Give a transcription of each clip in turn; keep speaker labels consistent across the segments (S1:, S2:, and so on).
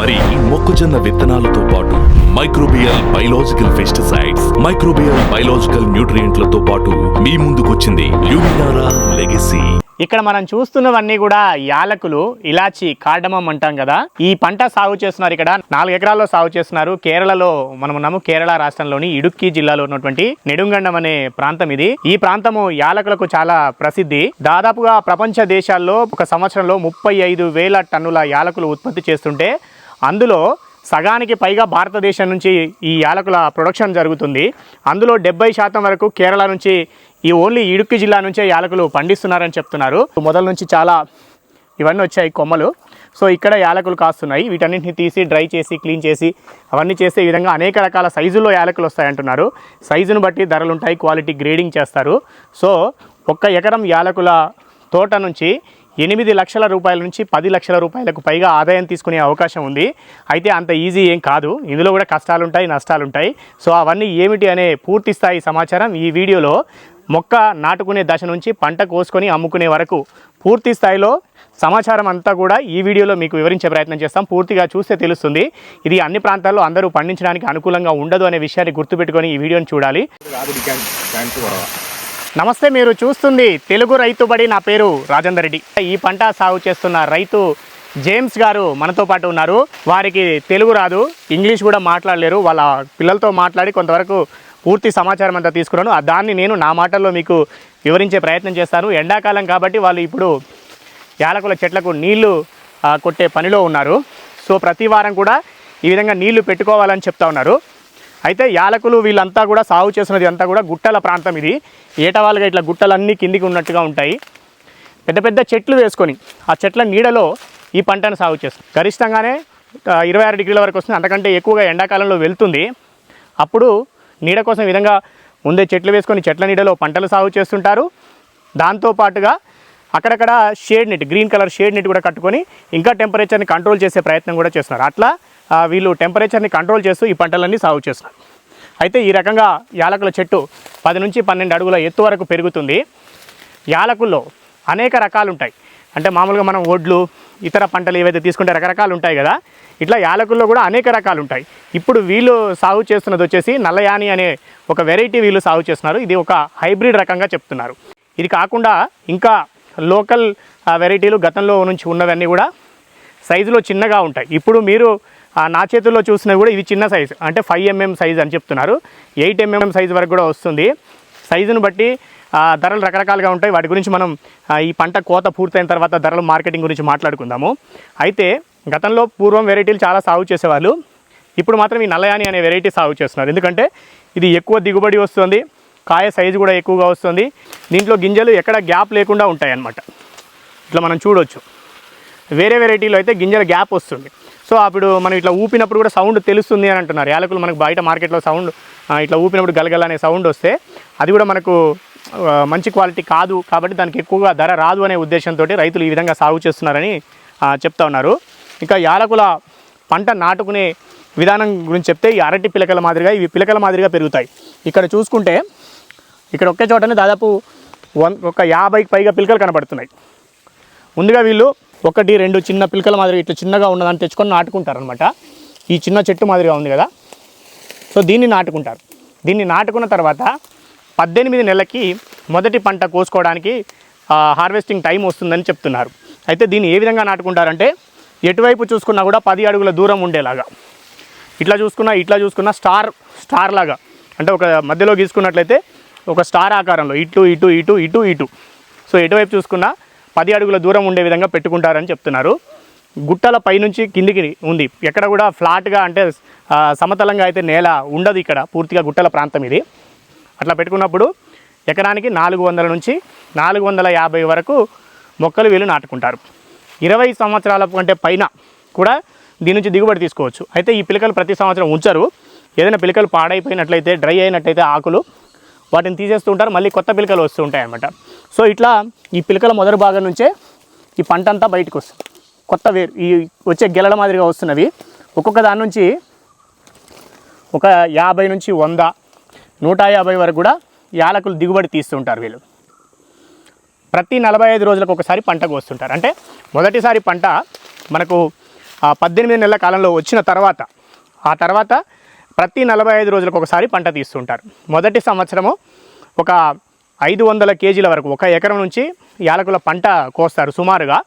S1: వరి మొక్కజొన్న విత్తనాలతో పాటు microbial biological pesticides microbial biological న్యూట్రియంట్లతో పాటు మీ ముందుకొచ్చింది ల్యూమినారా లెగసీ.
S2: ఇక్కడ మనం చూస్తున్నవన్నీ కూడా యాలకులు ఇలాచి కార్డమం అంటాం కదా. ఈ పంట సాగు చేస్తున్నారు ఇక్కడ. నాలుగు ఎకరాల్లో సాగు చేస్తున్నారు. కేరళలో మనం ఉన్నాము. కేరళ రాష్ట్రంలోని ఇడుక్కి జిల్లాలో ఉన్నటువంటి నెడుంగండం అనే ప్రాంతం ఇది. ఈ ప్రాంతము యాలకులకు చాలా ప్రసిద్ధి. దాదాపుగా ప్రపంచ దేశాల్లో ఒక సంవత్సరంలో ముప్పై ఐదు వేల టన్నుల యాలకులు ఉత్పత్తి చేస్తుంటే అందులో సగానికి పైగా భారతదేశం నుంచి ఈ యాలకుల ప్రొడక్షన్ జరుగుతుంది. అందులో డెబ్బై శాతం వరకు కేరళ నుంచి ఈ ఓన్లీ ఇడుక్కి జిల్లా నుంచే యాలకులు పండిస్తున్నారని చెప్తున్నారు. మొదల నుంచి చాలా ఇవన్నీ వచ్చాయి కొమ్మలు. సో ఇక్కడ యాలకులు కాస్తున్నాయి. వీటన్నింటిని తీసి డ్రై చేసి క్లీన్ చేసి అవన్నీ చేసే విధంగా అనేక రకాల సైజుల్లో యాలకులు వస్తాయంటున్నారు. సైజును బట్టి ధరలు ఉంటాయి క్వాలిటీ గ్రేడింగ్ చేస్తారు. సో ఒక్క ఎకరం యాలకుల తోట నుంచి ఎనిమిది లక్షల రూపాయల నుంచి పది లక్షల రూపాయలకు పైగా ఆదాయం తీసుకునే అవకాశం ఉంది. అయితే అంత ఈజీ ఏం కాదు. ఇందులో కూడా కష్టాలు ఉంటాయి నష్టాలు ఉంటాయి సో అవన్నీ ఏమిటి అనే పూర్తి స్థాయి సమాచారం ఈ వీడియోలో మొక్క నాటుకునే దశ నుంచి పంట కోసుకొని అమ్ముకునే వరకు పూర్తి స్థాయిలో సమాచారం అంతా కూడా ఈ వీడియోలో మీకు వివరించే ప్రయత్నం చేస్తాం. పూర్తిగా చూస్తే తెలుస్తుంది. ఇది అన్ని ప్రాంతాల్లో అందరూ పండించడానికి అనుకూలంగా ఉండదు అనే విషయాన్ని గుర్తుపెట్టుకొని ఈ వీడియోని చూడాలి. నమస్తే మీరు చూస్తుంది తెలుగు రైతు బడి. నా పేరు రాజేందర్ రెడ్డి. ఈ పంట సాగు చేస్తున్న రైతు జేమ్స్ గారు మనతో పాటు ఉన్నారు. వారికి తెలుగు రాదు ఇంగ్లీష్ కూడా మాట్లాడలేరు. వాళ్ళ పిల్లలతో మాట్లాడి కొంతవరకు పూర్తి సమాచారం అంతా తీసుకున్నాను. ఆ దాన్ని నేను నా మాటల్లో మీకు వివరించే ప్రయత్నం చేస్తాను. ఎండాకాలం కాబట్టి వాళ్ళు ఇప్పుడు యాలకుల చెట్లకు నీళ్ళు కొట్టే పనిలో ఉన్నారు. సో ప్రతి వారం కూడా ఈ విధంగా నీళ్ళు పెట్టుకోవాలని చెప్తా ఉన్నారు. అయితే యాలకులు వీళ్ళంతా కూడా సాగు చేస్తున్నది అంతా కూడా గుట్టల ప్రాంతం ఇది. ఏటవాలుగా ఇట్లా గుట్టలన్నీ కిందికి ఉన్నట్టుగా ఉంటాయి. పెద్ద పెద్ద చెట్లు వేసుకొని ఆ చెట్ల నీడలో ఈ పంటను సాగు చేస్తారు. గరిష్టంగానే ఇరవై ఆరు డిగ్రీల వరకు వస్తుంది. అంతకంటే ఎక్కువగా ఎండాకాలంలో వెళ్తుంది. అప్పుడు నీడ కోసం విధంగా ముందే చెట్లు వేసుకొని చెట్ల నీడలో పంటలు సాగు చేస్తుంటారు. దాంతోపాటుగా అక్కడక్కడ shade net green colour shade net కూడా కట్టుకొని ఇంకా టెంపరేచర్ని కంట్రోల్ చేసే ప్రయత్నం కూడా చేస్తున్నారు. అట్లా వీళ్ళు టెంపరేచర్ని కంట్రోల్ చేస్తూ ఈ పంటలన్నీ సాగు చేస్తున్నారు. అయితే ఈ రకంగా యాలకుల చెట్టు పది నుంచి పన్నెండు అడుగుల ఎత్తు వరకు పెరుగుతుంది. యాలకుల్లో అనేక రకాలు ఉంటాయి అంటే మామూలుగా మనం ఒడ్లు ఇతర పంటలు ఏవైతే తీసుకుంటే రకరకాలు ఉంటాయి కదా ఇట్లా యాలకుల్లో కూడా అనేక రకాలు ఉంటాయి ఇప్పుడు వీళ్ళు సాగు చేస్తున్నది వచ్చేసి నల్లయాని అనే ఒక వెరైటీ వీళ్ళు సాగు చేస్తున్నారు. ఇది ఒక హైబ్రిడ్ రకంగా చెప్తున్నారు. ఇది కాకుండా ఇంకా లోకల్ వెరైటీలు గతంలో నుంచి ఉన్నవన్నీ కూడా సైజులో చిన్నగా ఉంటాయి. ఇప్పుడు మీరు నా చేతుల్లో చూసినవి కూడా ఇవి చిన్న సైజు అంటే ఫైవ్ ఎంఎం సైజ్ అని చెప్తున్నారు. ఎయిట్ ఎంఎం సైజ్ వరకు కూడా వస్తుంది. సైజును బట్టి ధరలు రకరకాలుగా ఉంటాయి. వాటి గురించి మనం ఈ పంట కోత పూర్తయిన తర్వాత ధరలు మార్కెటింగ్ గురించి మాట్లాడుకుందాము. అయితే గతంలో పూర్వం వెరైటీలు చాలా సాగు చేసేవాళ్ళు. ఇప్పుడు మాత్రం ఈ నల్లయాని అనే వెరైటీ సాగు చేస్తున్నారు. ఎందుకంటే ఇది ఎక్కువ దిగుబడి వస్తుంది. కాయ సైజు కూడా ఎక్కువగా వస్తుంది. దీంట్లో గింజలు ఎక్కడ గ్యాప్ లేకుండా ఉంటాయి అన్నమాట ఇట్లా మనం చూడొచ్చు. వేరే వెరైటీలో అయితే గింజల గ్యాప్ వస్తుంది. సో అప్పుడు మనం ఇట్లా ఊపినప్పుడు కూడా సౌండ్ తెలుస్తుంది అని అంటున్నారు. యాలకులు మనకు బయట మార్కెట్లో సౌండ్ ఇట్లా ఊపినప్పుడు గలగల అనే సౌండ్ వస్తే అది కూడా మనకు మంచి క్వాలిటీ కాదు కాబట్టి దానికి ఎక్కువగా ధర రాదు అనే ఉద్దేశంతో రైతులు ఈ విధంగా సాగు చేస్తున్నారని చెప్తా ఉన్నారు. ఇంకా యాలకుల పంట నాటుకునే విధానం గురించి చెప్తే ఈ అరటి పిలకల మాదిరిగా ఇవి పిలకల మాదిరిగా పెరుగుతాయి. ఇక్కడ చూసుకుంటే ఇక్కడ ఒకే చోటనే దాదాపు వన్ ఒక యాభైకి పైగా పిలకలు కనబడుతున్నాయి. ముందుగా వీళ్ళు ఒకటి రెండు చిన్న పిలకల మాదిరి ఇట్లా చిన్నగా ఉన్నదాన్ని తెచ్చుకొని నాటుకుంటారు అనమాట ఈ చిన్న చెట్టు మాదిరిగా ఉంది కదా. సో దీన్ని నాటుకుంటారు. దీన్ని నాటుకున్న తర్వాత పద్దెనిమిది నెలలకి మొదటి పంట కోసుకోవడానికి హార్వెస్టింగ్ టైం వస్తుందని చెప్తున్నారు. అయితే దీన్ని ఏ విధంగా నాటుకుంటారంటే ఎటువైపు చూసుకున్నా కూడా పది అడుగుల దూరం ఉండేలాగా. ఇట్లా చూసుకున్నా ఇట్లా చూసుకున్నా స్టార్ స్టార్ లాగా. అంటే ఒక మధ్యలో గీసుకున్నట్లయితే ఒక స్టార్ ఆకారంలో. ఇటు ఇటు ఇటు ఇటు ఇటు. సో ఎటువైపు చూసుకున్నా పది అడుగుల దూరం ఉండే విధంగా పెట్టుకుంటారని చెప్తున్నారు. గుట్టల పైనుంచి కిందికి ఉంది. ఎక్కడ కూడా ఫ్లాట్గా అంటే సమతలంగా అయితే నేల ఉండదు ఇక్కడ. పూర్తిగా గుట్టల ప్రాంతం ఇది. అట్లా పెట్టుకున్నప్పుడు ఎకరానికి నాలుగు వందల నుంచి నాలుగు వందల యాభై వరకు మొక్కలు వీళ్ళు నాటుకుంటారు. ఇరవై సంవత్సరాల కంటే పైన కూడా దీని నుంచి దిగుబడి తీసుకోవచ్చు. అయితే ఈ పిలకలు ప్రతి సంవత్సరం ఉంచరు. ఏదైనా పిలకలు పాడైపోయినట్లయితే డ్రై అయినట్లయితే ఆకులు వాటిని తీసేస్తూ ఉంటారు. మళ్ళీ కొత్త పిలకలు వస్తూ ఉంటాయి అనమాట సో ఇట్లా ఈ పిలకల మొదటి భాగం నుంచే ఈ పంట అంతా బయటకు వస్తుంది. కొత్త వేరు ఈ వచ్చే గెలల మాదిరిగా వస్తున్నవి. ఒక్కొక్క దాని నుంచి ఒక యాభై నుంచి వంద నూట యాభై వరకు కూడా యాలకులు దిగుబడి తీస్తుంటారు వీళ్ళు. ప్రతి నలభై ఐదు రోజులకు ఒకసారి పంట కోస్తుంటారు అంటే మొదటిసారి పంట మనకు పద్దెనిమిది నెలల కాలంలో వచ్చిన తర్వాత ఆ తర్వాత ప్రతి నలభై ఐదు రోజులకు ఒకసారి పంట తీస్తుంటారు. మొదటి సంవత్సరము ఒక ఐదు వందల కేజీల వరకు ఒక ఎకరం నుంచి యాలకుల పంట కోస్తారు సుమారుగా.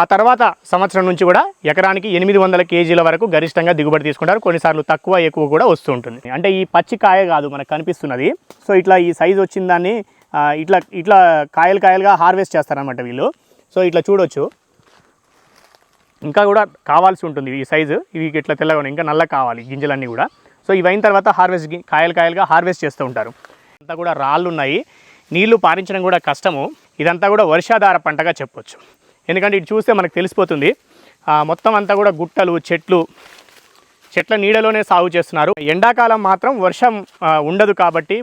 S2: ఆ తర్వాత సంవత్సరం నుంచి కూడా ఎకరానికి ఎనిమిది వందల కేజీల వరకు గరిష్టంగా దిగుబడి తీసుకుంటారు. కొన్నిసార్లు తక్కువ ఎక్కువ కూడా వస్తూ ఉంటుంది. అంటే ఈ పచ్చి కాయ కాదు మనకు కనిపిస్తున్నది. సో ఇట్లా ఈ సైజు వచ్చిన దాన్ని ఇట్లా ఇట్లా కాయలు కాయలుగా హార్వెస్ట్ చేస్తారనమాట వీళ్ళు. సో ఇట్లా చూడొచ్చు. ఇంకా కూడా కావాల్సి ఉంటుంది ఈ సైజు ఇవి ఇట్లా తెల్లగా ఇంకా నల్ల కావాలి గింజలన్నీ కూడా. సో ఇవైన తర్వాత హార్వెస్ట్ కాయలు కాయలుగా హార్వెస్ట్ చేస్తూ ఉంటారు. అంతా కూడా రాళ్ళు ఉన్నాయి నీళ్ళు పారించడం కూడా కష్టము. ఇదంతా కూడా వర్షాధార పంటగా చెప్పొచ్చు. ఎందుకంటే ఇటు చూస్తే మనకు తెలిసిపోతుంది. మొత్తం అంతా కూడా గుట్టలు చెట్లు చెట్ల నీడలోనే సాగు చేస్తున్నారు. ఎండాకాలం మాత్రం వర్షం ఉండదు కాబట్టి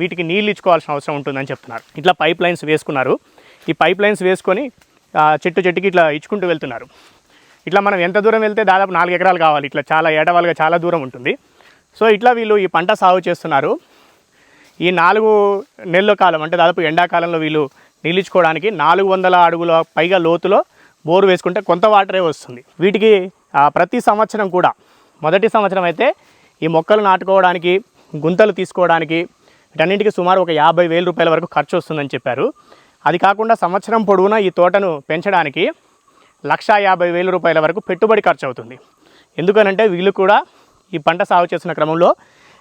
S2: వీటికి నీళ్ళు ఇచ్చుకోవాల్సిన అవసరం ఉంటుందని చెప్తున్నారు. ఇట్లా పైప్ లైన్స్ వేసుకున్నారు. ఈ పైప్ లైన్స్ వేసుకొని చెట్టు చెట్టుకి ఇట్లా ఇచ్చుకుంటూ వెళ్తున్నారు. ఇట్లా మనం ఎంత దూరం వెళ్తే దాదాపు నాలుగు ఎకరాలు కావాలి. ఇట్లా చాలా ఏడవాలుగా చాలా దూరం ఉంటుంది. సో ఇట్లా వీళ్ళు ఈ పంట సాగు చేస్తున్నారు. ఈ నాలుగు నెలల కాలం అంటే దాదాపు ఎండాకాలంలో వీళ్ళు నిలిచుకోవడానికి నాలుగు వందల అడుగుల పైగా లోతులో బోరు వేసుకుంటే కొంత వాటరే వస్తుంది. వీటికి ప్రతి సంవత్సరం కూడా మొదటి సంవత్సరం అయితే ఈ మొక్కలు నాటుకోవడానికి గుంతలు తీసుకోవడానికి వీటన్నింటికి సుమారు ఒక యాభై వేల రూపాయల వరకు ఖర్చు వస్తుందని చెప్పారు. అది కాకుండా సంవత్సరం పొడవునా ఈ తోటను పెంచడానికి లక్షా యాభై వేల రూపాయల వరకు పెట్టుబడి ఖర్చు అవుతుంది. ఎందుకనంటే వీళ్ళు కూడా ఈ పంట సాగు చేస్తున్న క్రమంలో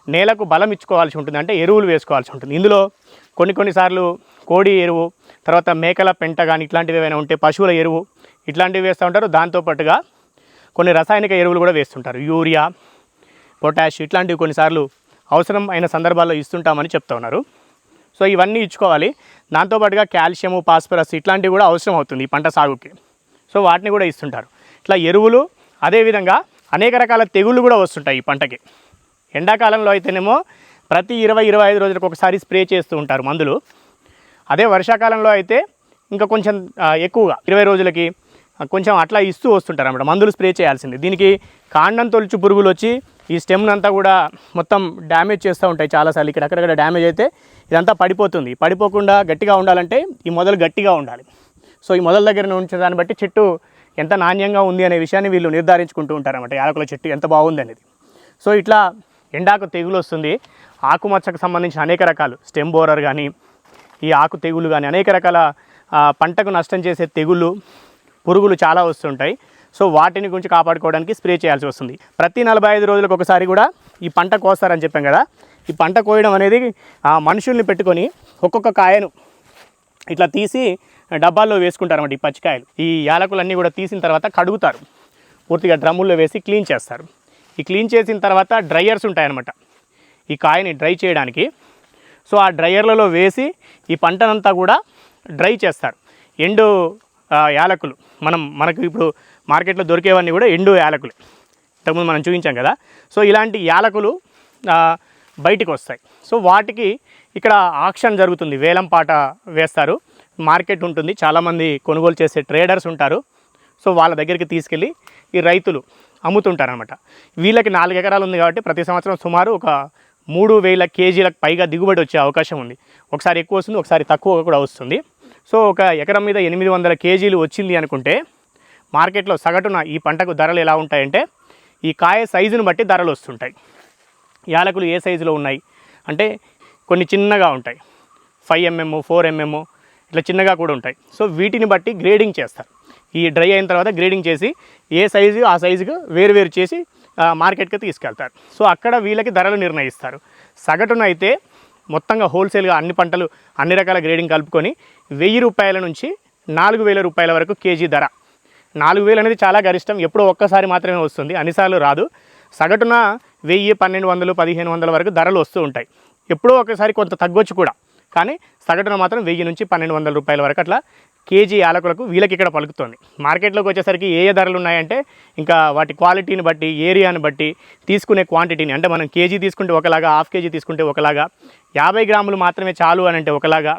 S2: నేలకు బలం ఇచ్చుకోవాల్సి ఉంటుంది. అంటే ఎరువులు వేసుకోవాల్సి ఉంటుంది. ఇందులో కొన్ని కొన్నిసార్లు కోడి ఎరువు తర్వాత మేకల పెంట కానీ ఇట్లాంటివి ఏమైనా ఉంటే పశువుల ఎరువు ఇట్లాంటివి వేస్తూ ఉంటారు. దాంతోపాటుగా కొన్ని రసాయనిక ఎరువులు కూడా వేస్తుంటారు. యూరియా పొటాష్ ఇట్లాంటివి కొన్నిసార్లు అవసరం అయిన సందర్భాల్లో ఇస్తుంటామని చెప్తా ఉన్నారు. సో ఇవన్నీ ఇచ్చుకోవాలి. దాంతోపాటుగా కాల్షియము ఫాస్ఫరస్ ఇట్లాంటివి కూడా అవసరం అవుతుంది ఈ పంట సాగుకి. సో వాటిని కూడా ఇస్తుంటారు. ఇట్లా ఎరువులు అదేవిధంగా అనేక రకాల తెగుళ్ళు కూడా వస్తుంటాయి ఈ పంటకి. ఎండాకాలంలో అయితేనేమో ప్రతి ఇరవై ఇరవై ఐదు రోజులకు ఒకసారి స్ప్రే చేస్తూ ఉంటారు మందులు. అదే వర్షాకాలంలో అయితే ఇంకా కొంచెం ఎక్కువగా ఇరవై రోజులకి కొంచెం అట్లా ఇస్తూ వస్తుంటారు అన్నమాట మందులు స్ప్రే చేయాల్సింది. దీనికి కాండం తొలుచు పురుగులు వచ్చి ఈ స్టెమ్ను అంతా కూడా మొత్తం డ్యామేజ్ చేస్తూ ఉంటాయి చాలాసార్లు. ఇక్కడ అక్కడక్కడ డ్యామేజ్ అయితే ఇదంతా పడిపోతుంది. పడిపోకుండా గట్టిగా ఉండాలంటే ఈ మొదలు గట్టిగా ఉండాలి. సో ఈ మొదల దగ్గర ఉంచే దాన్ని బట్టి చెట్టు ఎంత నాణ్యంగా ఉంది అనే విషయాన్ని వీళ్ళు నిర్ధారించుకుంటూ ఉంటారన్నమాట. యాలకుల చెట్టు ఎంత బాగుంది అనేది. సో ఇట్లా ఎండాకు తెగులు వస్తుంది. ఆకుమచ్చకు సంబంధించిన అనేక రకాలు స్టెమ్ బోరర్ కానీ ఈ ఆకు తెగులు కానీ అనేక రకాల పంటకు నష్టం చేసే తెగుళ్ళు పురుగులు చాలా వస్తుంటాయి. సో వాటిని గురించి కాపాడుకోవడానికి స్ప్రే చేయాల్సి వస్తుంది. ప్రతి నలభై ఐదు రోజులకు ఒకసారి కూడా ఈ పంట కోస్తారని చెప్పాం కదా. ఈ పంట కోయడం అనేది మనుషుల్ని పెట్టుకొని ఒక్కొక్క కాయను ఇట్లా తీసి డబ్బాల్లో వేసుకుంటారన్నమాట ఈ పచ్చికాయలు. ఈ యాలకులన్నీ కూడా తీసిన తర్వాత కడుగుతారు. పూర్తిగా డ్రమ్ముల్లో వేసి క్లీన్ చేస్తారు. ఈ క్లీన్ చేసిన తర్వాత డ్రైయర్స్ ఉంటాయన్నమాట. ఈ కాయని డ్రై చేయడానికి. సో ఆ డ్రైయర్లలో వేసి ఈ పంటనంతా కూడా డ్రై చేస్తారు. ఎండు యాలకులు. మనం మనకు ఇప్పుడు మార్కెట్లో దొరికేవన్నీ కూడా ఎండు యాలకులు. ఇంతకుముందు మనం చూపించాం కదా. సో ఇలాంటి యాలకులు బయటకు బయటికి వస్తాయి సో వాటికి ఇక్కడ ఆక్షన్ జరుగుతుంది. వేలం పాట వేస్తారు. మార్కెట్ ఉంటుంది. చాలామంది కొనుగోలు చేసే ట్రేడర్స్ ఉంటారు. సో వాళ్ళ దగ్గరికి తీసుకెళ్ళి ఈ రైతులు అమ్ముతుంటారనమాట వీళ్ళకి నాలుగు ఎకరాలు ఉంది కాబట్టి ప్రతి సంవత్సరం సుమారు ఒక మూడు వేల కేజీలకు పైగా దిగుబడి వచ్చే అవకాశం ఉంది. ఒకసారి ఎక్కువ వస్తుంది ఒకసారి తక్కువ కూడా వస్తుంది. సో ఒక ఎకరం మీద ఎనిమిది వందల కేజీలు వచ్చింది అనుకుంటే మార్కెట్లో సగటున ఈ పంటకు ధరలు ఎలా ఉంటాయంటే ఈ కాయ సైజును బట్టి ధరలు వస్తుంటాయి. యాలకులు ఏ సైజులో ఉన్నాయి? అంటే కొన్ని చిన్నగా ఉంటాయి. ఫైవ్ ఎంఎం ఫోర్ ఎంఎం ఇట్లా చిన్నగా కూడా ఉంటాయి. సో వీటిని బట్టి గ్రేడింగ్ చేస్తారు. ఈ డ్రై అయిన తర్వాత గ్రేడింగ్ చేసి ఏ సైజు ఆ సైజుకు వేరు వేరు చేసి మార్కెట్కి తీసుకెళ్తారు. సో అక్కడ వీళ్ళకి ధరలు నిర్ణయిస్తారు. సగటున అయితే మొత్తంగా హోల్సేల్గా అన్ని పంటలు అన్ని రకాల గ్రేడింగ్ కలుపుకొని వెయ్యి రూపాయల నుంచి నాలుగు వేల రూపాయల వరకు కేజీ ధర. నాలుగు వేలు అనేది చాలా గరిష్టం. ఎప్పుడో ఒక్కసారి మాత్రమే వస్తుంది. అన్నిసార్లు రాదు. సగటున వెయ్యి పన్నెండు వందలు పదిహేను వందల వరకు ధరలు వస్తూ ఉంటాయి. ఎప్పుడో ఒకసారి కొంత తగ్గొచ్చు కూడా. కానీ సగటున మాత్రం వెయ్యి నుంచి పన్నెండు వందల రూపాయల వరకు అట్లా కేజీ యాలకులకు వీళ్ళకి ఇక్కడ పలుకుతుంది. మార్కెట్లోకి వచ్చేసరికి ఏ ఏ ధరలు ఉన్నాయంటే ఇంకా వాటి క్వాలిటీని బట్టి ఏరియాని బట్టి తీసుకునే క్వాంటిటీని అంటే మనం కేజీ తీసుకుంటే ఒకలాగా హాఫ్ కేజీ తీసుకుంటే ఒకలాగా యాభై గ్రాములు మాత్రమే చాలు అని అంటే ఒకలాగా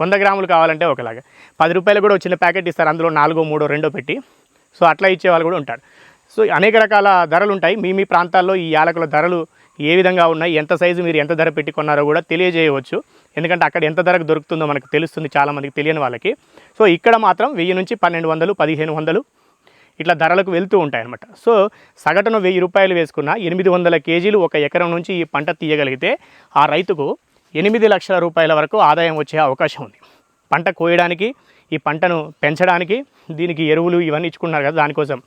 S2: వంద గ్రాములు కావాలంటే ఒకలాగా. పది రూపాయలు కూడా చిన్న ప్యాకెట్ ఇస్తారు అందులో నాలుగో మూడో రెండో పెట్టి. సో అట్లా ఇచ్చే వాళ్ళు కూడా ఉంటారు. సో అనేక రకాల ధరలు ఉంటాయి. మీ మీ ప్రాంతాల్లో ఈ యాలకుల ధరలు ఏ విధంగా ఉన్నాయి ఎంత సైజు మీరు ఎంత ధర పెట్టి కొన్నారో కూడా తెలియజేయవచ్చు. ఎందుకంటే అక్కడ ఎంత ధరకు దొరుకుతుందో మనకు తెలుస్తుంది చాలామందికి తెలియని వాళ్ళకి. సో ఇక్కడ మాత్రం వెయ్యి నుంచి పన్నెండు వందలు పదిహేను వందలు ఇట్లా ధరలకు వెళ్తూ ఉంటాయి అన్నమాట సో సగటున వెయ్యి రూపాయలు వేసుకున్న ఎనిమిది వందల కేజీలు ఒక ఎకరం నుంచి ఈ పంట తీయగలిగితే ఆ రైతుకు ఎనిమిది లక్షల రూపాయల వరకు ఆదాయం వచ్చే అవకాశం ఉంది. పంట కోయడానికి ఈ పంటను పెంచడానికి దీనికి ఎరువులు ఇవన్నీ ఇచ్చుకున్నారు కదా దానికోసం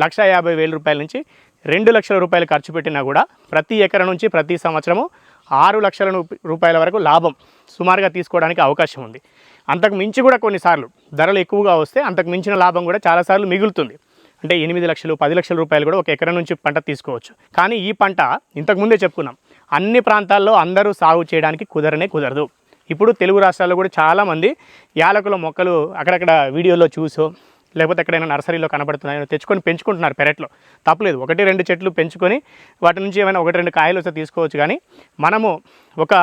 S2: లక్ష యాభై వేల రూపాయల నుంచి రెండు లక్షల రూపాయలు ఖర్చు పెట్టినా కూడా ప్రతి ఎకరం నుంచి ప్రతి సంవత్సరము ఆరు లక్షల రూప- రూపాయల వరకు లాభం సుమారుగా తీసుకోవడానికి అవకాశం ఉంది. అంతకు మించి కూడా కొన్నిసార్లు ధరలు ఎక్కువగా వస్తే అంతకు మించిన లాభం కూడా చాలాసార్లు మిగులుతుంది. అంటే ఎనిమిది లక్షలు పది లక్షల రూపాయలు కూడా ఒక ఎకరం నుంచి పంట తీసుకోవచ్చు. కానీ ఈ పంట ఇంతకుముందే చెప్పుకున్నాం. అన్ని ప్రాంతాల్లో అందరూ సాగు చేయడానికి కుదరనే కుదరదు. ఇప్పుడు తెలుగు రాష్ట్రాల్లో కూడా చాలామంది యాలకుల మొక్కలు అక్కడక్కడ వీడియోలో చూసో లేకపోతే ఎక్కడైనా నర్సరీలో కనబడుతున్నాయో తెచ్చుకొని పెంచుకుంటున్నారు పెరట్లో. తప్పలేదు. ఒకటి రెండు చెట్లు పెంచుకొని వాటి నుంచి ఏమైనా ఒకటి రెండు కాయలు వస్తే తీసుకోవచ్చు. కానీ మనము ఒక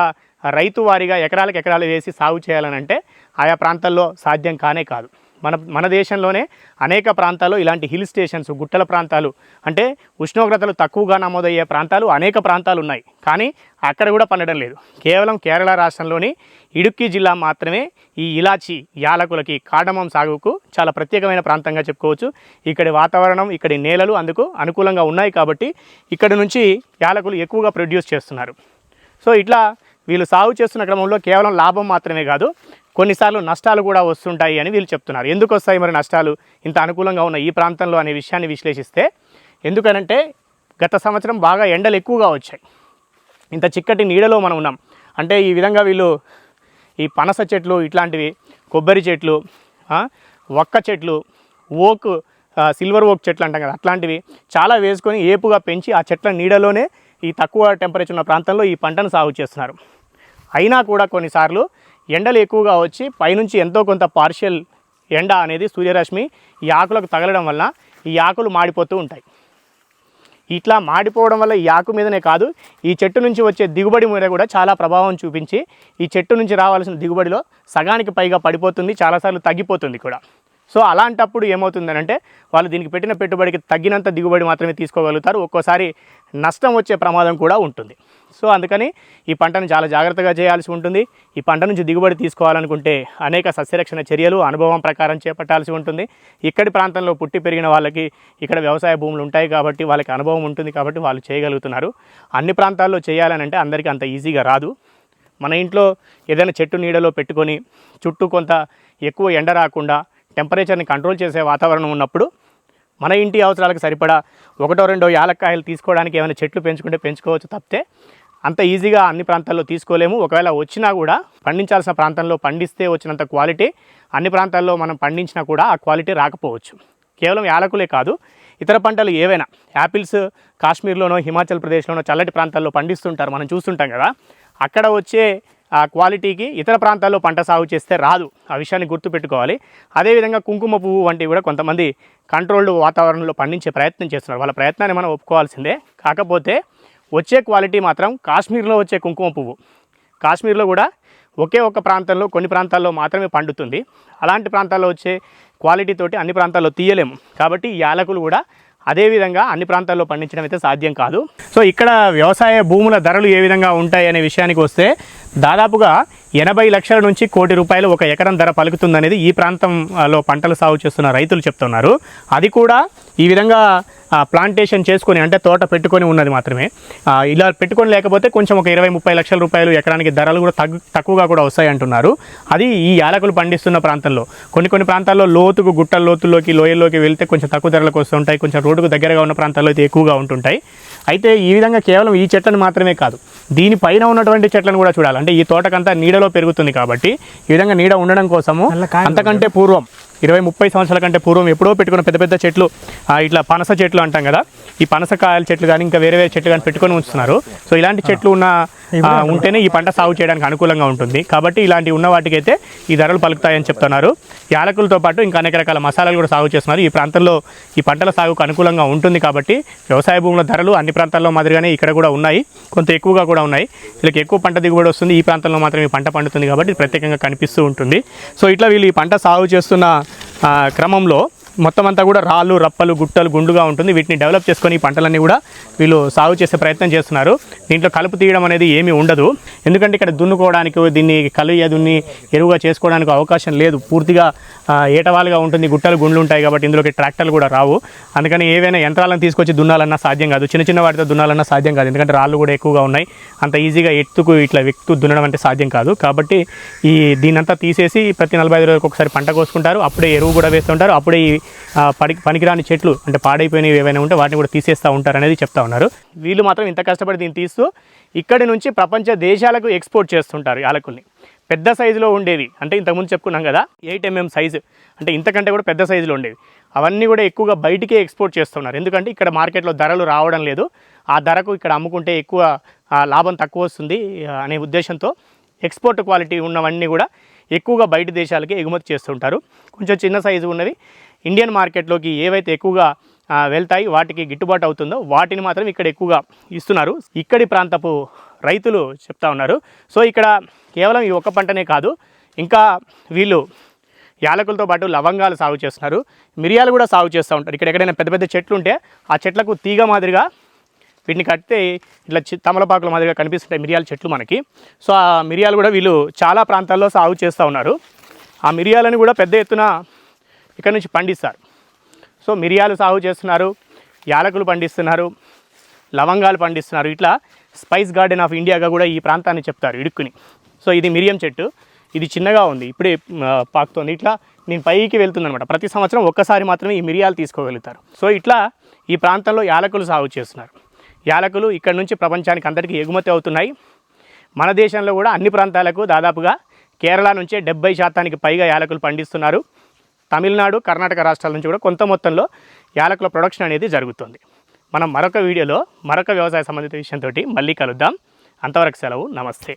S2: రైతు వారిగా ఎకరాలకు ఎకరాలు వేసి సాగు చేయాలని అంటే ఆయా ప్రాంతాల్లో సాధ్యం కానే కాదు. మన మన దేశంలోనే అనేక ప్రాంతాల్లో ఇలాంటి హిల్ స్టేషన్స్ గుట్టల ప్రాంతాలు అంటే ఉష్ణోగ్రతలు తక్కువగా నమోదయ్యే ప్రాంతాలు అనేక ప్రాంతాలు ఉన్నాయి కానీ అక్కడ కూడా పండడం లేదు. కేవలం కేరళ రాష్ట్రంలోని ఇడుక్కి జిల్లా మాత్రమే ఈ ఇలాచి యాలకులకి కాడమం సాగుకు చాలా ప్రత్యేకమైన ప్రాంతంగా చెప్పుకోవచ్చు. ఇక్కడి వాతావరణం ఇక్కడి నేలలు అందుకు అనుకూలంగా ఉన్నాయి కాబట్టి ఇక్కడ నుంచి యాలకులు ఎక్కువగా ప్రొడ్యూస్ చేస్తున్నారు. సో ఇట్లా వీళ్ళు సాగు చేస్తున్న క్రమంలో కేవలం లాభం మాత్రమే కాదు కొన్నిసార్లు నష్టాలు కూడా వస్తుంటాయి అని వీళ్ళు చెప్తున్నారు. ఎందుకు వస్తాయి మరి నష్టాలు? ఇంత అనుకూలంగా ఉన్న ఈ ప్రాంతంలో అనే విషయాన్ని విశ్లేషిస్తే ఎందుకనంటే గత సంవత్సరం బాగా ఎండలు ఎక్కువగా వచ్చాయి. ఇంత చిక్కటి నీడలో మనం ఉన్నాం. అంటే ఈ విధంగా వీళ్ళు ఈ పనస చెట్లు ఇట్లాంటివి కొబ్బరి చెట్లు వక్క చెట్లు ఓక్ సిల్వర్ ఓక్ చెట్లు అంటాం కదా అట్లాంటివి చాలా వేసుకొని ఏపుగా పెంచి ఆ చెట్ల నీడలోనే ఈ తక్కువ టెంపరేచర్ ఉన్న ప్రాంతంలో ఈ పంటను సాగు చేస్తున్నారు. అయినా కూడా కొన్నిసార్లు ఎండలు ఎక్కువగా వచ్చి పైనుంచి ఎంతో కొంత పార్షియల్ ఎండ అనేది సూర్యరశ్మి ఈ ఆకులకు తగలడం వల్ల ఈ ఆకులు మాడిపోతూ ఉంటాయి. ఇట్లా మాడిపోవడం వల్ల ఈ ఆకు మీదనే కాదు ఈ చెట్టు నుంచి వచ్చే దిగుబడి మీద కూడా చాలా ప్రభావం చూపించి ఈ చెట్టు నుంచి రావాల్సిన దిగుబడిలో సగానికి పైగా పడిపోతుంది చాలాసార్లు తగ్గిపోతుంది కూడా. సో అలాంటప్పుడు ఏమవుతుందనంటే వాళ్ళు దీనికి పెట్టిన పెట్టుబడికి తగ్గినంత దిగుబడి మాత్రమే తీసుకోగలుగుతారు ఒక్కోసారి నష్టం వచ్చే ప్రమాదం కూడా ఉంటుంది. సో అందుకని ఈ పంటను చాలా జాగ్రత్తగా చేయాల్సి ఉంటుంది. ఈ పంట నుంచి దిగుబడి తీసుకోవాలనుకుంటే అనేక సస్యరక్షణ చర్యలు అనుభవం ప్రకారం చేపట్టాల్సి ఉంటుంది. ఇక్కడి ప్రాంతంలో పుట్టి పెరిగిన వాళ్ళకి ఇక్కడ వ్యవసాయ భూములు ఉంటాయి కాబట్టి వాళ్ళకి అనుభవం ఉంటుంది కాబట్టి వాళ్ళు చేయగలుగుతున్నారు. అన్ని ప్రాంతాల్లో చేయాలని అంటే అందరికీ అంత ఈజీగా రాదు. మన ఇంట్లో ఏదైనా చెట్టు నీడలో పెట్టుకొని చుట్టూ కొంత ఎక్కువ ఎండ రాకుండా టెంపరేచర్ని కంట్రోల్ చేసే వాతావరణం ఉన్నప్పుడు మన ఇంటి అవసరాలకు సరిపడా ఒకటో రెండో యాలక్కాయలు తీసుకోవడానికి ఏమైనా చెట్లు పెంచుకుంటే పెంచుకోవచ్చు తప్పితే అంత ఈజీగా అన్ని ప్రాంతాల్లో తీసుకోలేము. ఒకవేళ వచ్చినా కూడా పండించాల్సిన ప్రాంతంలో పండిస్తే వచ్చినంత క్వాలిటీ. అన్ని ప్రాంతాల్లో మనం పండించినా కూడా ఆ క్వాలిటీ రాకపోవచ్చు. కేవలం యాలకులే కాదు ఇతర పంటలు ఏవైనా యాపిల్స్ కాశ్మీర్లోనో హిమాచల్ ప్రదేశ్లోనో చల్లటి ప్రాంతాల్లో పండిస్తుంటారు. మనం చూస్తుంటాం కదా అక్కడ వచ్చే ఆ క్వాలిటీకి ఇతర ప్రాంతాల్లో పంట సాగు చేస్తే రాదు. ఆ విషయాన్ని గుర్తుపెట్టుకోవాలి. అదేవిధంగా కుంకుమ పువ్వు వంటివి కూడా కొంతమంది కంట్రోల్డ్ వాతావరణంలో పండించే ప్రయత్నం చేస్తున్నారు. వాళ్ళ ప్రయత్నాన్ని మనం ఒప్పుకోవాల్సిందే. కాకపోతే వచ్చే క్వాలిటీ మాత్రం కాశ్మీర్లో వచ్చే కుంకుమ పువ్వు. కాశ్మీర్లో కూడా ఒకే ఒక ప్రాంతంలో కొన్ని ప్రాంతాల్లో మాత్రమే పండుతుంది. అలాంటి ప్రాంతాల్లో వచ్చే క్వాలిటీ తోటి అన్ని ప్రాంతాల్లో తీయలేము. కాబట్టి ఈ యాలకులు కూడా అదేవిధంగా అన్ని ప్రాంతాల్లో పండించడం అయితే సాధ్యం కాదు. సో ఇక్కడ వ్యవసాయ భూముల ధరలు ఏ విధంగా ఉంటాయి అనే విషయానికి వస్తే దాదాపుగా ఎనభై లక్షల నుంచి కోటి రూపాయలు ఒక ఎకరం ధర పలుకుతుందనేది ఈ ప్రాంతంలో పంటలు సాగు చేస్తున్న రైతులు చెప్తున్నారు. అది కూడా ఈ విధంగా ప్లాంటేషన్ చేసుకొని అంటే తోట పెట్టుకొని ఉన్నది మాత్రమే. ఇలా పెట్టుకొని లేకపోతే కొంచెం ఒక ఇరవై ముప్పై లక్షల రూపాయలు ఎకరానికి ధరలు కూడా తగ్గు తక్కువగా కూడా వస్తాయి అంటున్నారు. అది ఈ యాలకులు పండిస్తున్న ప్రాంతంలో. కొన్ని కొన్ని ప్రాంతాల్లో లోతుకు గుట్టల లోతుల్లోకి లోయల్లోకి వెళ్తే కొంచెం తక్కువ ధరలకు వస్తుంటాయి కొంచెం రోడ్డుకు దగ్గరగా ఉన్న ప్రాంతాల్లో అయితే ఎక్కువగా ఉంటుంటాయి. అయితే ఈ విధంగా కేవలం ఈ చెట్లను మాత్రమే కాదు దీనిపైన ఉన్నటువంటి చెట్లను కూడా చూడాలి. అంటే ఈ తోటకంతా నీడలో పెరుగుతుంది కాబట్టి ఈ విధంగా నీడ ఉండడం కోసము అంతకంటే పూర్వం ఇరవై ముప్పై సంవత్సరాల కంటే పూర్వం ఎప్పుడో పెట్టుకున్న పెద్ద పెద్ద చెట్లు ఇట్లా పనస చెట్లు అంటాం కదా. ఈ పనసకాయల చెట్లు కానీ ఇంకా వేరే వేరే చెట్లు కానీ పెట్టుకొని ఉంచుతున్నారు. సో ఇలాంటి చెట్లు ఉన్న ఉంటేనే ఈ పంట సాగు చేయడానికి అనుకూలంగా ఉంటుంది. కాబట్టి ఇలాంటి ఉన్న వాటికైతే ఈ ధరలు పలుకుతాయని చెప్తున్నారు. యాలకులతో పాటు ఇంకా అనేక రకాల మసాలాలు కూడా సాగు చేస్తున్నారు. ఈ ప్రాంతంలో ఈ పంటల సాగుకు అనుకూలంగా ఉంటుంది కాబట్టి వ్యవసాయ భూముల ధరలు అన్ని ప్రాంతాల్లో మాదిరిగానే ఇక్కడ కూడా ఉన్నాయి. కొంత ఎక్కువగా కూడా ఉన్నాయి. వీళ్ళకి ఎక్కువ పంట దిగుబడి వస్తుంది. ఈ ప్రాంతంలో మాత్రం ఈ పంట పండుతుంది కాబట్టి ప్రత్యేకంగా కనిపిస్తూ ఉంటుంది. సో ఇట్లా వీళ్ళు ఈ పంట సాగు చేస్తున్న క్రమంలో మొత్తం అంతా కూడా రాళ్ళు రప్పలు గుట్టలు గుండుగా ఉంటుంది. వీటిని డెవలప్ చేసుకొని ఈ పంటలన్నీ కూడా వీళ్ళు సాగు చేసే ప్రయత్నం చేస్తున్నారు. దీంట్లో కలుపు తీయడం అనేది ఏమీ ఉండదు. ఎందుకంటే ఇక్కడ దున్నుకోవడానికి దీన్ని కలియ దున్ని ఎరువుగా చేసుకోవడానికి అవకాశం లేదు. పూర్తిగా ఏటవాలుగా ఉంటుంది గుట్టలు గుండ్లు ఉంటాయి కాబట్టి ఇందులోకి ట్రాక్టర్లు కూడా రావు. అందుకని ఏవైనా యంత్రాలను తీసుకొచ్చి దున్నాలన్నా సాధ్యం కాదు. చిన్న చిన్న వాటితో దున్నాలన్నా సాధ్యం కాదు. ఎందుకంటే రాళ్ళు కూడా ఎక్కువగా ఉన్నాయి. అంత ఈజీగా ఎత్తుకు ఇట్లా వ్యక్తు దున్నడం అంటే సాధ్యం కాదు. కాబట్టి ఈ దీనంతా తీసేసి ప్రతి నలభై ఐదు రోజులకు ఒకసారి పంట కోసుకుంటారు. అప్పుడే ఎరువు కూడా వేస్తుంటారు. అప్పుడే ఈ పడి పనికిరాని చెట్లు అంటే పాడైపోయినవి ఏవైనా ఉంటే వాటిని కూడా తీసేస్తూ ఉంటారు అనేది చెప్తా ఉన్నారు. వీళ్ళు మాత్రం ఇంత కష్టపడి దీన్ని తీస్తూ ఇక్కడి నుంచి ప్రపంచ దేశాలకు ఎక్స్పోర్ట్ చేస్తుంటారు యాలకుల్ని. పెద్ద సైజులో ఉండేవి. అంటే ఇంతకుముందు చెప్పుకున్నాం కదా ఎయిట్ ఎంఎం సైజు. అంటే ఇంతకంటే కూడా పెద్ద సైజులో ఉండేవి. అవన్నీ కూడా ఎక్కువగా బయటికే ఎక్స్పోర్ట్ చేస్తున్నారు. ఎందుకంటే ఇక్కడ మార్కెట్లో ధరలు రావడం లేదు. ఆ ధరకు ఇక్కడ అమ్ముకుంటే ఎక్కువ లాభం తక్కువ వస్తుంది అనే ఉద్దేశంతో ఎక్స్పోర్ట్ క్వాలిటీ ఉన్నవన్నీ కూడా ఎక్కువగా బయట దేశాలకి ఎగుమతి చేస్తుంటారు. కొంచెం చిన్న సైజు ఉన్నవి. ఇండియన్ మార్కెట్లోకి ఏవైతే ఎక్కువగా వెళ్తాయి వాటికి గిట్టుబాటు అవుతుందో వాటిని మాత్రం ఇక్కడ ఎక్కువగా ఇస్తున్నారు. ఇక్కడి ప్రాంతపు రైతులు చెప్తా ఉన్నారు. సో ఇక్కడ కేవలం ఈ ఒక్క పంటనే కాదు ఇంకా వీళ్ళు యాలకులతో పాటు లవంగాలు సాగు చేస్తున్నారు. మిరియాలు కూడా సాగు చేస్తూ ఉంటారు. ఇక్కడ ఎక్కడైనా పెద్ద పెద్ద చెట్లు ఉంటే ఆ చెట్లకు తీగ మాదిరిగా వీటిని కడితే ఇట్లా తమలపాకుల మాదిరిగా కనిపిస్తుంటాయి మిరియాల చెట్లు మనకి. సో ఆ మిరియాలు కూడా వీళ్ళు చాలా ప్రాంతాల్లో సాగు చేస్తూ ఉన్నారు. ఆ మిరియాలను కూడా పెద్ద ఎత్తున ఇక్కడ నుంచి పండిస్తారు. సో మిరియాలు సాగు చేస్తున్నారు యాలకులు పండిస్తున్నారు లవంగాలు పండిస్తున్నారు. ఇట్లా స్పైస్ గార్డెన్ ఆఫ్ ఇండియాగా కూడా ఈ ప్రాంతాన్ని చెప్తారు ఇడుక్కుని. సో ఇది మిరియం చెట్టు ఇది చిన్నగా ఉంది ఇప్పుడే పాకుతోంది. ఇట్లా నేను పైకి వెళ్తుందనమాట ప్రతి సంవత్సరం ఒక్కసారి మాత్రమే ఈ మిరియాలు తీసుకోగలుగుతారు. సో ఇట్లా ఈ ప్రాంతంలో యాలకులు సాగు చేస్తున్నారు. యాలకులు ఇక్కడ నుంచి ప్రపంచానికి అందరికీ ఎగుమతి అవుతున్నాయి. మన దేశంలో కూడా అన్ని ప్రాంతాలకు దాదాపుగా కేరళ నుంచే డెబ్బై శాతానికి పైగా యాలకులు పండిస్తున్నారు. తమిళనాడు కర్ణాటక రాష్ట్రాల నుంచి కూడా కొంత మొత్తంలో యాలకుల ప్రొడక్షన్ అనేది జరుగుతుంది. మనం మరొక వీడియోలో మరొక వ్యవసాయ సంబంధిత విషయంతో మళ్ళీ కలుద్దాం. అంతవరకు సెలవు. నమస్తే.